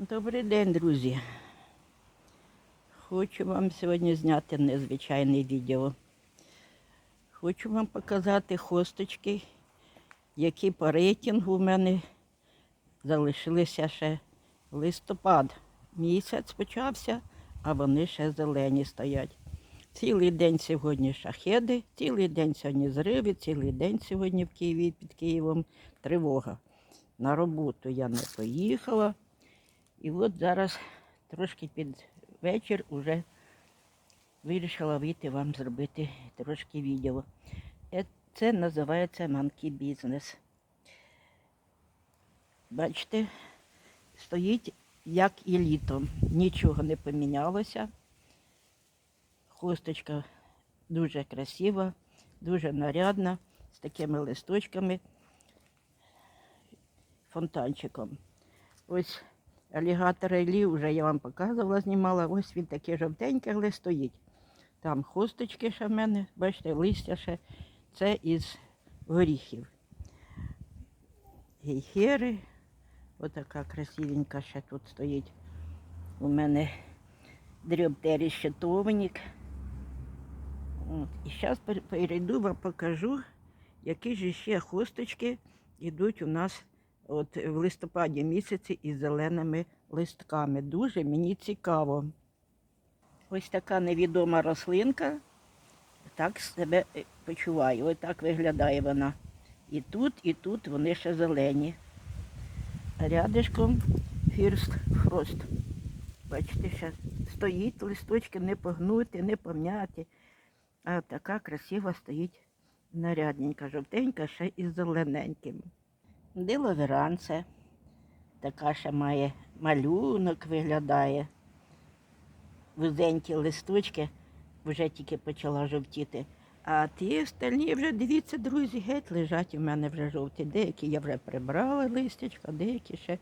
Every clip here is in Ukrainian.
Добрий день, друзі. Хочу вам сьогодні зняти незвичайне відео. Хочу вам показати хосточки, які по рейтингу в мене залишилися ще листопад. Місяць почався, а вони ще зелені стоять. Цілий день сьогодні шахеди, цілий день сьогодні зриви, цілий день сьогодні в Києві під Києвом тривога. На роботу я не поїхала. І от зараз трошки під вечір уже вирішила вийти вам зробити трошки відео. Е, Це називається манкі бізнес. Бачите, стоїть як і літом. Нічого не помінялося. Хусточка дуже красива, дуже нарядна, з такими листочками, фонтанчиком. Ось алігатор Елі вже я вам показувала, знімала. Ось він такий жовтенький, але стоїть. Там хусточки ще в мене, бачите, листя ще. Це із горіхів. Гейхери. Отака красивенька ще тут стоїть. У мене дрьобтері щитовник. От. І зараз перейду вам покажу, які ж ще хусточки йдуть у нас от в листопаді місяці із зеленими листками. Дуже мені цікаво. Ось така невідома рослинка. Так себе е, почуваю. Ось так виглядає вона. І тут, і тут вони ще зелені. Рядишком фірст фрост. Бачите, ще стоїть листочки не погнуті, не пом'яті. А така красива стоїть нарядненька, жовтенька, ще із зелененьким. Диловеранце. Така ще має малюнок виглядає. Вузенькі листочки вже тільки почала жовтіти. А ті остальні вже, дивіться, друзі, геть лежать у мене вже жовті. Деякі я вже прибрала листячка, деякі ще,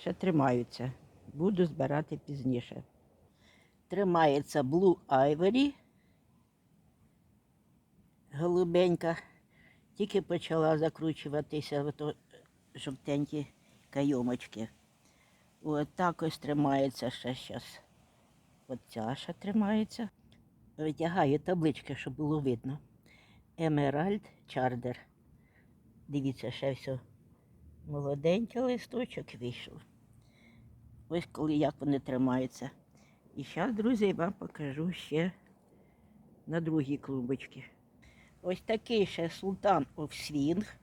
ще тримаються. Буду збирати пізніше. Тримається Blue Ivory. Голубенька. Тільки почала закручуватися жовтенькі кайомочки. От так ось тримається ще зараз. От ця ще тримається. Витягаю таблички, щоб було видно. Емеральд Чардер. Дивіться, ще все. Молоденький листочок вийшов. Ось коли як вони тримаються. І зараз, друзі, вам покажу ще на другій клубочці. Ось такий ще султан Овсвінг.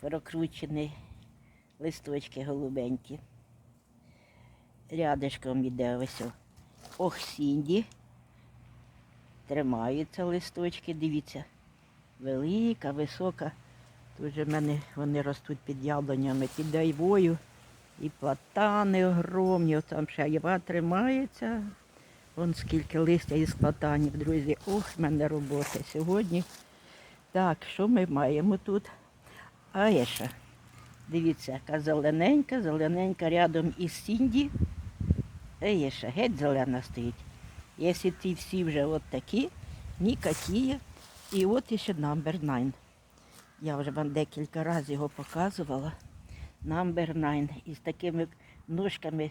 Прокручений листочки голубенькі. Рядишком іде ось о- Охсінді. Тримаються листочки, дивіться. Велика, висока. Тут же в мене вони ростуть під яблунями, під айвою. І платани огромні. Там ще айва тримається. Вон скільки листя із платанів, друзі. Ох, в мене робота сьогодні. Так, що ми маємо тут? Аєша. Дивіться, яка зелененька, зелененька рядом із Сінді. Аєша, геть зелена стоїть. Якщо ті всі вже от такі, ніякі. І от іще number 9. Я вже вам декілька разів його показувала. Number 9 із такими ножками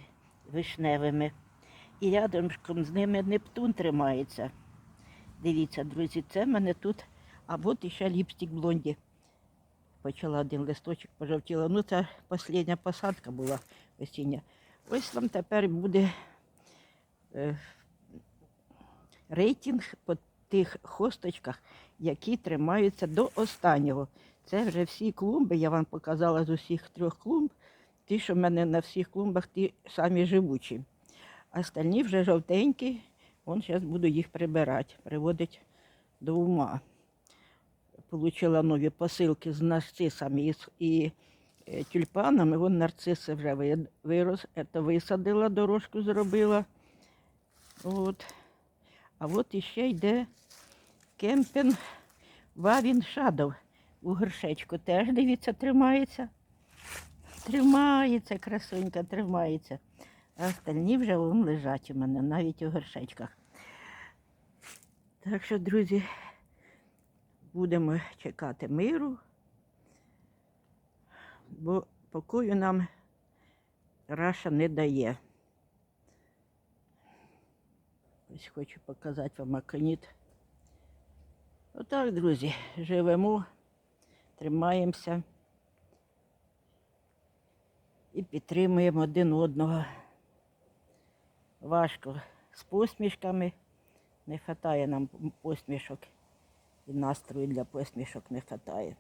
вишневими. І рядом з ними Нептун тримається. Дивіться, друзі, це в мене тут. А от іще ліпстик блонді. Почала один листочок пожовтіла. Ну, це остання посадка була осіння. Ось вам тепер буде е, рейтинг по тих хосточках, які тримаються до останнього. Це вже всі клумби, я вам показала з усіх трьох клумб. Ті, що в мене на всіх клумбах, ті самі живучі. А Остальні вже жовтенькі, он зараз буду їх прибирати, приводити до ума. Получила нові посилки з нарцисами і, е, тюльпанами. Вон нарциси вже вирос, це висадила, дорожку зробила. От. А от іще йде кемпінг Вавін Шадов у горшечку. Теж дивіться, тримається. Тримається, красунька, тримається. А остальні вже вон лежать у мене, навіть у горшечках. Так що, друзі, будемо чекати миру, бо покою нам Раша не дає. Ось хочу показати вам аконіт. Отак, друзі, живемо, тримаємося і підтримуємо один одного. Важко з посмішками. Не вистачає нам посмішок. І настрою для посмішок не вистачає.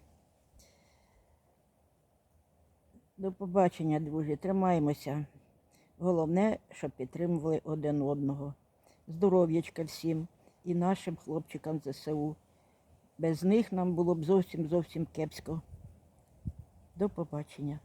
До побачення, друзі. Тримаємося. Головне, щоб підтримували один одного. Здоров'ячка всім і нашим хлопчикам ЗСУ. Без них нам було б зовсім зовсім кепсько. До побачення.